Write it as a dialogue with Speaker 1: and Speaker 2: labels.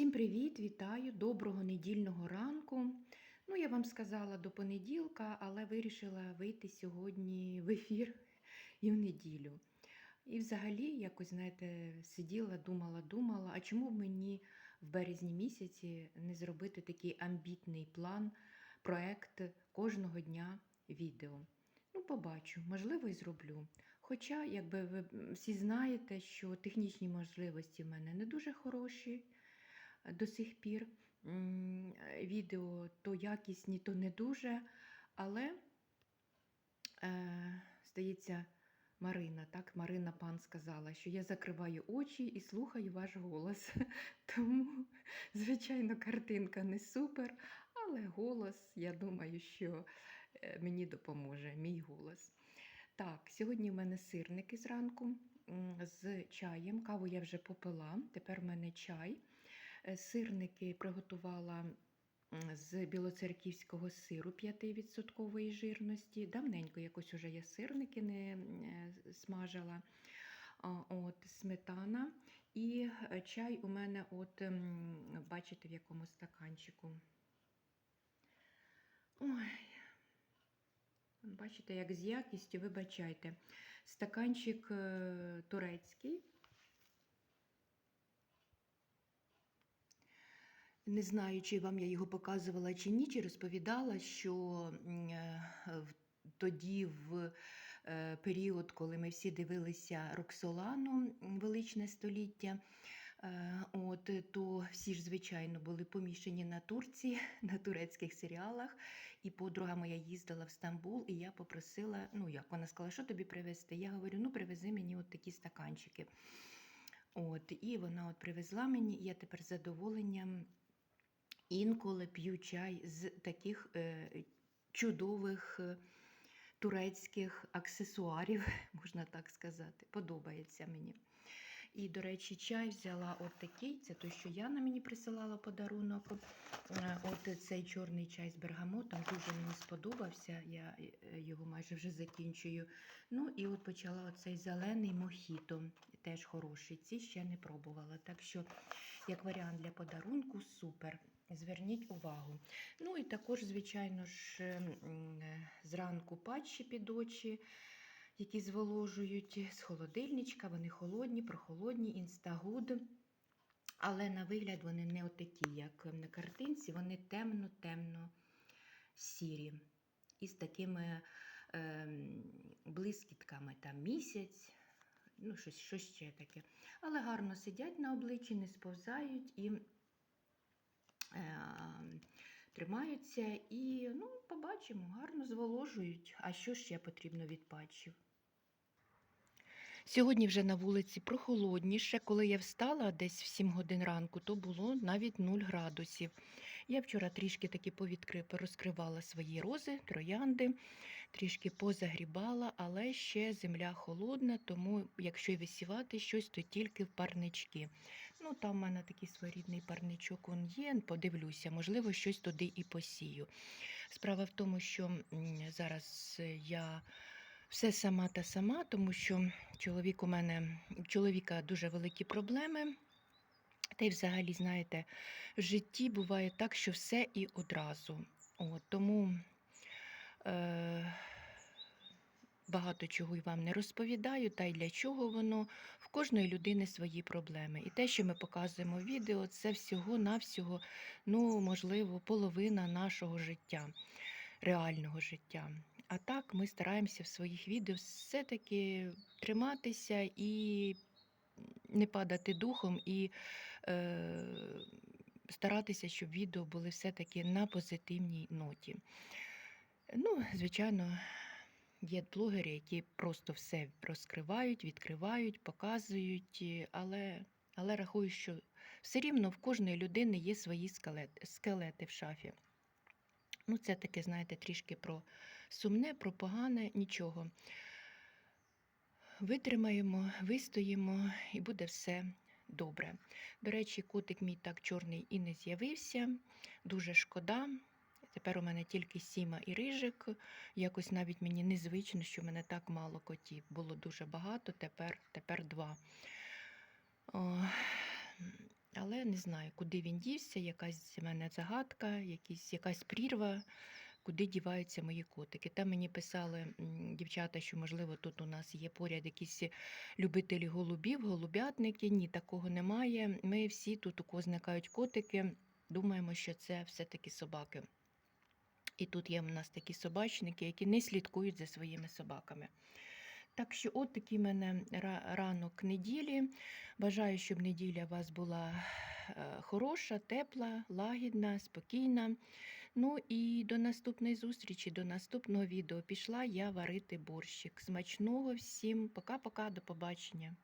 Speaker 1: Всім привіт, вітаю, доброго недільного ранку. Ну, я вам сказала до понеділка, але вирішила вийти сьогодні в ефір і в неділю. І взагалі, якось, знаєте, сиділа, думала, думала, а чому б мені в березні місяці не зробити такий амбітний план, проект кожного дня відео. Ну, побачу, можливо, і зроблю. Хоча, якби ви всі знаєте, що технічні можливості в мене не дуже хороші до сих пір. Відео то якісні, то не дуже. Але, е, здається, Марина, так, Марина пан сказала, що я закриваю очі і слухаю ваш голос. Тому, звичайно, картинка не супер, але голос, я думаю, що е, мені допоможе мій голос. Так, сьогодні в мене сирники зранку з чаєм. Каву я вже попила, тепер в мене чай. Е, Сирники приготувала з білоцерківського сиру 5% жирності. Давненько якось уже я сирники не е, смажила. От, сметана і е, чай у мене, от, бачите, в якому стаканчику. Ой, бачите, як з якістю, вибачайте. Стаканчик турецький. Не знаю, чи вам я його показувала чи ні, чи розповідала, що е, тоді, в е, період, коли ми всі дивилися Роксолану Величне століття, е, от, то всі ж, звичайно, були поміщені на Турції, на турецьких серіалах. І подруга моя їздила в Стамбул, і я попросила, ну як вона сказала, що тобі привезти? Я говорю, ну привези мені от такі стаканчики. От, і вона от привезла мені, і я тепер з задоволенням інколи п'ю чай з таких е, чудових е, турецьких аксесуарів, можна так сказати. Подобається мені. І, до речі, чай взяла от такий, це той, що Яна мені присилала подарунок. Е, От цей чорний чай з бергамотом дуже мені сподобався. Я його майже вже закінчую. Ну і от почала оцей зелений мохіто, теж хороший. Ці ще не пробувала. Так що, як варіант для подарунку, супер. Зверніть увагу. Ну і також, звичайно ж, е, зранку патчі під очі, які зволожують з холодильничка, вони холодні, прохолодні, інстагуд. Але на вигляд вони не отакі, як на картинці, вони темно-темно сірі. І з такими ем, блискітками там місяць, ну, щось, щось ще таке. Але гарно сидять на обличчі, не сповзають і е, тримаються. І ну, побачимо, гарно зволожують. А що ще потрібно від патчів? Сьогодні вже на вулиці прохолодніше. Коли я встала десь в 7 годин ранку, то було навіть 0 градусів. Я вчора трішки таки повідкри... розкривала свої рози, троянди, трішки позагрібала, але ще земля холодна, тому якщо висівати щось, то тільки в парнички. Ну, там в мене такий своєрідний парничок он є. Подивлюся, можливо, щось туди і посію. Справа в тому, що зараз е, я все сама та сама, тому що чоловік у мене чоловіка дуже великі проблеми. Та й взагалі, знаєте, в житті буває так, що все і одразу. От, тому е, багато чого й вам не розповідаю, та й для чого воно. В кожної людини свої проблеми. І те, що ми показуємо в відео, це всього-навсього, ну, можливо, половина нашого життя, реального життя. А так ми стараємося в своїх відео все-таки триматися і не падати духом, і старатися, щоб відео були все-таки на позитивній ноті. Ну, звичайно, є блогери, які просто все розкривають, відкривають, показують, але, але рахую, що все рівно в кожної людини є свої скелети, скелети в шафі. Ну, це таке, знаєте, трішки про сумне, про погане, нічого. Витримаємо, вистоїмо і буде все добре. До речі, котик мій так чорний і не з'явився. Дуже шкода. Тепер у мене тільки сіма і рижик. Якось навіть мені незвично, що в мене так мало котів. Було дуже багато, тепер, тепер два. О, але не знаю, куди він дівся, якась в мене загадка, якісь, якась прірва, куди діваються мої котики. Там мені писали дівчата, що, можливо, тут у нас є поряд якісь любителі голубів, голубятники. Ні, такого немає. Ми всі тут, у кого зникають котики, думаємо, що це все-таки собаки. І тут є в нас такі собачники, які не слідкують за своїми собаками. Так що, от такий мене ранок неділі. Бажаю, щоб неділя у вас була е, хороша, тепла, лагідна, спокійна. Ну і до наступної зустрічі, до наступного відео. Пішла я варити борщик. Смачного всім. Пока-пока, до побачення.